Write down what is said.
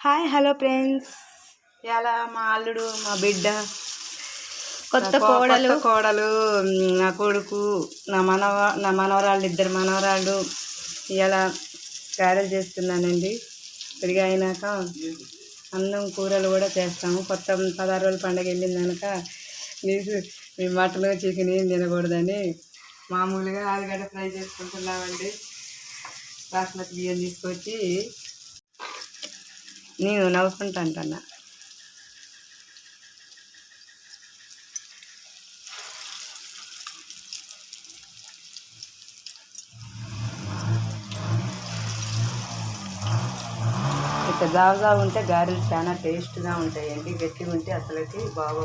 Hi hello friends. ఇలా మా అల్లుడు మా బిడ్డ? కొత్త కోడలు. కోడలు నా కొడుకు నా మనవ నా మనవరాళ్ళు ఇద్దరు మనవరాళ్ళు ఇలా గారెలు చేస్తున్నానండి. పెరిగి అయినాక అన్నం కూరలు కూడా చేస్తాము. కొత్త పదహారు రోజుల పండగ వెళ్ళింది కనుక నీకు మీ మటన్ చికెన్ ఏం తినకూడదని మామూలుగా ఆలుగడ్డ ఫ్రై చేసుకుంటున్నామండి. బాస్మతి బియ్యం తీసుకొచ్చి నేను నవ్వుకుంటా అంటున్నా ఇక జావ జావ ఉంటే గారెలు చాలా టేస్ట్గా ఉంటాయండి గట్టిగా ఉంటే అసలుకి బాగా